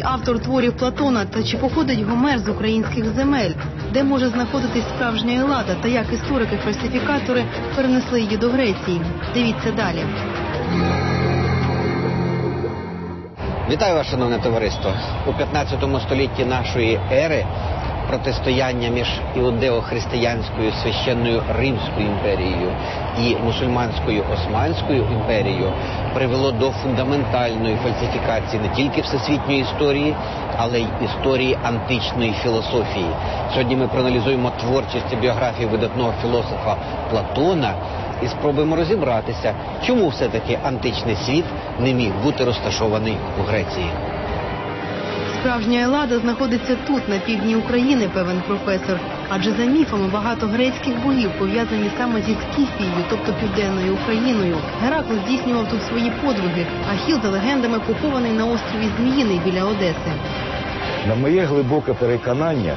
справжній автор творів Платона та чи походить Гомер з українських земель, де може знаходитись справжня Елада та як історики-фальсифікатори перенесли її до Греції. Дивіться далі. Вітаю вас, шановне товариство. У 15 столітті нашої ери протистояння між іудео-християнською священною Римською імперією і мусульманською Османською імперією привело до фундаментальної фальсифікації не тільки всесвітньої історії, але й історії античної філософії. Сьогодні ми проаналізуємо творчість і біографію видатного філософа Платона і спробуємо розібратися, чому все-таки античний світ не міг бути розташований у Греції. Справжня Елада знаходиться тут, на півдні України, певен професор. Адже за міфами багато грецьких богів пов'язані саме зі Скіфією, тобто південною Україною. Геракл здійснював тут свої подвиги, а Хіл за легендами похований на острові Зміїний біля Одеси. На моє глибоке переконання,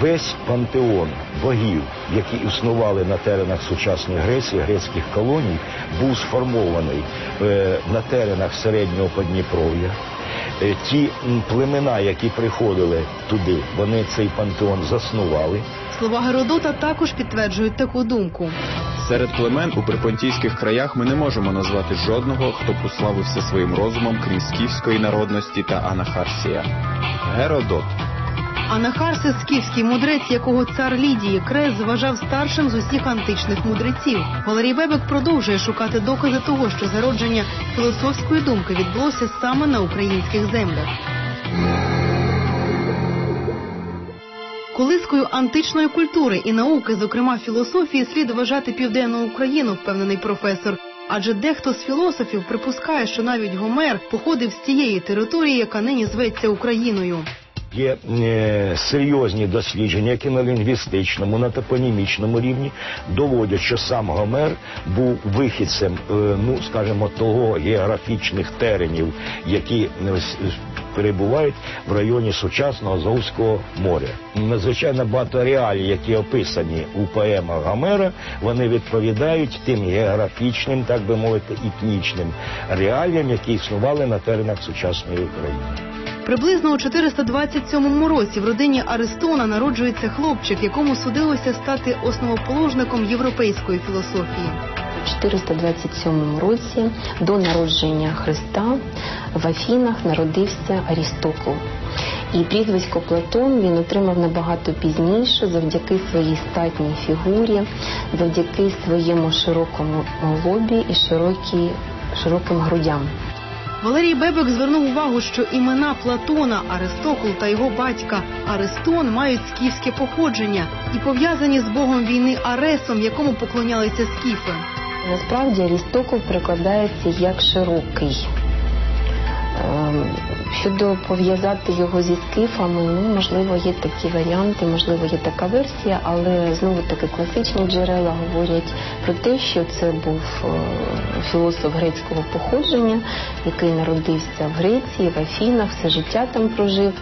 весь пантеон богів, які існували на теренах сучасної Греції, грецьких колоній, був сформований е, на теренах середнього Подніпров'я. Е, Ті племена, які приходили туди, вони цей пантеон заснували. Слова Геродота також підтверджують таку думку. Серед племен у припонтійських краях ми не можемо назвати жодного, хто прославився своїм розумом, крім скіфської народності та Анахарсія. Геродот. Анахарсис скіфський мудрець, якого цар Лідії Крес вважав старшим з усіх античних мудреців. Валерій Бебек продовжує шукати докази того, що зародження філософської думки відбулося саме на українських землях. Колискою античної культури і науки, зокрема філософії, слід вважати південну Україну, впевнений професор. Адже дехто з філософів припускає, що навіть Гомер походив з тієї території, яка нині зветься Україною. Є е, серйозні дослідження, які на лінгвістичному, на топонімічному рівні доводять, що сам Гомер був вихідцем, е, ну скажімо, того географічних теренів, які е, перебувають в районі сучасного Азовського моря. Надзвичайно багато реалій, які описані у поемах Гомера, вони відповідають тим географічним, так би мовити, етнічним реаліям, які існували на теренах сучасної України. Приблизно у 427 році в родині Аристона народжується хлопчик, якому судилося стати основоположником європейської філософії. У 427 році до народження Христа в Афінах народився Арістокл. І прізвисько Платон він отримав набагато пізніше завдяки своїй статній фігурі, завдяки своєму широкому лобі і широкій, широким грудям. Валерій Бебек звернув увагу, що імена Платона, Аристокл та його батька Аристон мають скіфське походження і пов'язані з богом війни Аресом, якому поклонялися скіфи. Насправді Арістокл прикладається як широкий. Щодо пов'язати його зі скифами, ну можливо, є такі варіанти, можливо, є така версія, але знову таки класичні джерела говорять про те, що це був е, філософ грецького походження, який народився в Греції, в Афінах, все життя там прожив.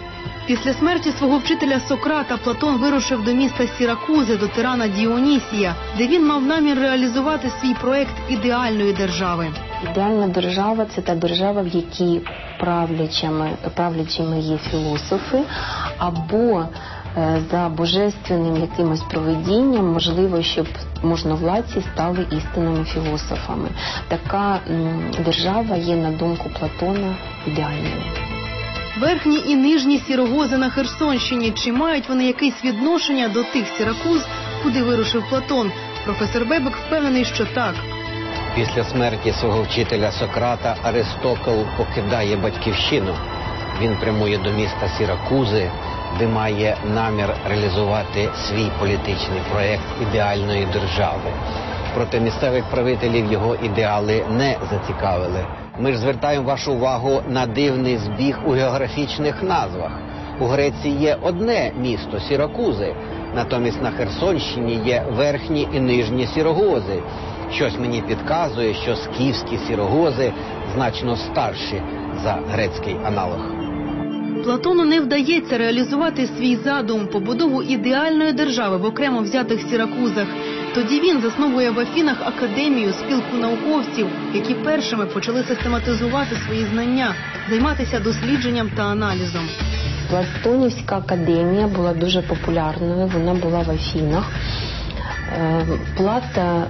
Після смерті свого вчителя Сократа Платон вирушив до міста Сіракузи до тирана Діонісія, де він мав намір реалізувати свій проект ідеальної держави. Ідеальна держава це та держава, в якій правлячими, правлячими є філософи, або е, за божественним якимось проведінням можливо, щоб можновладці стали істинними філософами. Така держава є на думку Платона ідеальною. Верхні і нижні сірогози на Херсонщині. Чи мають вони якесь відношення до тих сіракуз, куди вирушив Платон? Професор Бебек впевнений, що так. Після смерті свого вчителя Сократа Аристокл покидає батьківщину. Він прямує до міста Сіракузи, де має намір реалізувати свій політичний проєкт ідеальної держави. Проте місцевих правителів його ідеали не зацікавили. Ми ж звертаємо вашу увагу на дивний збіг у географічних назвах. У Греції є одне місто Сіракузи, натомість на Херсонщині є верхні і нижні сірогози. Щось мені підказує, що скіфські сірогози значно старші за грецький аналог. Платону не вдається реалізувати свій задум побудову ідеальної держави в окремо взятих сіракузах. Тоді він засновує в Афінах академію, спілку науковців, які першими почали систематизувати свої знання, займатися дослідженням та аналізом. Платонівська академія була дуже популярною, вона була в Афінах. Е, Плата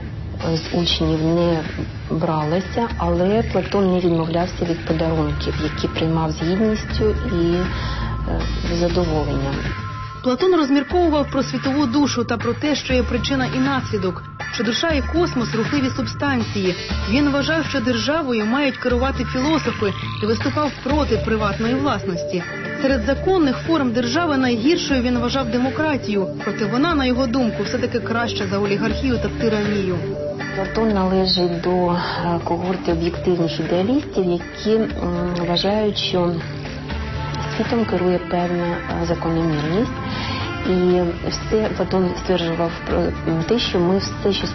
з учнів не бралася, але Платон не відмовлявся від подарунків, які приймав з гідністю і е, з задоволенням. Платон розмірковував про світову душу та про те, що є причина і наслідок, що душа і космос рухливі субстанції. Він вважав, що державою мають керувати філософи і виступав проти приватної власності. Серед законних форм держави найгіршою він вважав демократію, проте вона, на його думку, все таки краща за олігархію та тиранію. Платон належить до е, когорти об'єктивних ідеалістів, які вважають, що світом керує певна е, закономірність. І все Платон стверджував про те, що ми все, що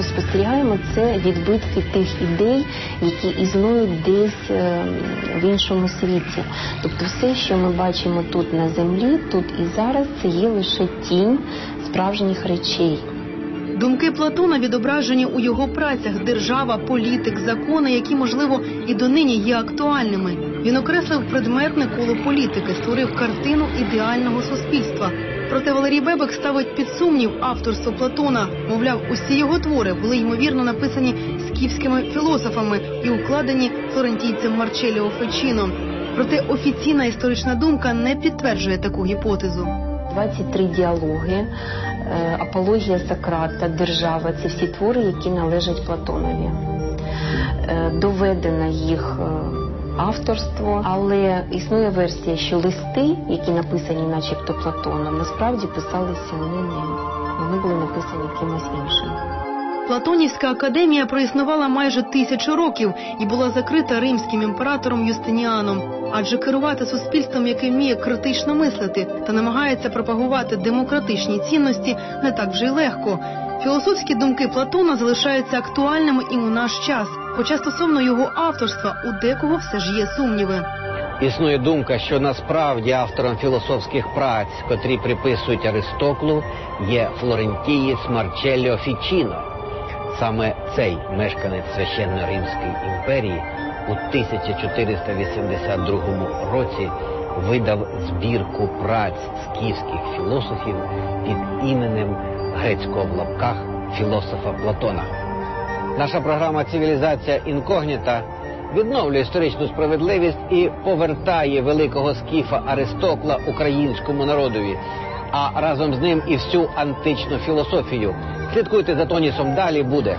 спостерігаємо, це відбитки тих ідей, які існують десь е, в іншому світі. Тобто, все, що ми бачимо тут на землі, тут і зараз, це є лише тінь справжніх речей. Думки Платона відображені у його працях держава, політик, закони, які, можливо, і донині є актуальними. Він окреслив предметне коло політики, створив картину ідеального суспільства. Проте Валерій Бебек ставить під сумнів авторство Платона. Мовляв, усі його твори були ймовірно написані скіфськими філософами і укладені флорентійцем Марчеліо Фечіно. Проте офіційна історична думка не підтверджує таку гіпотезу. 23 діалоги, апологія Сократа, держава це всі твори, які належать Платонові. Е, Доведено їх е, авторство, але існує версія, що листи, які написані, начебто Платоном, насправді писалися не ним. Вони були написані кимось іншим. Платонівська академія проіснувала майже тисячу років і була закрита римським імператором Юстиніаном. Адже керувати суспільством, яке вміє критично мислити та намагається пропагувати демократичні цінності, не так вже й легко. Філософські думки Платона залишаються актуальними і у наш час. Хоча стосовно його авторства у декого все ж є сумніви. Існує думка, що насправді автором філософських праць, котрі приписують Аристоклу, є флорентієць Марчелліо Фічіно. Саме цей мешканець священно-римської імперії у 1482 році видав збірку праць скіфських філософів під іменем грецького в лапках філософа Платона. Наша програма Цивілізація інкогніта відновлює історичну справедливість і повертає великого скіфа Аристокла українському народові, а разом з ним і всю античну філософію. Слідкуйте за Тонісом. Далі буде.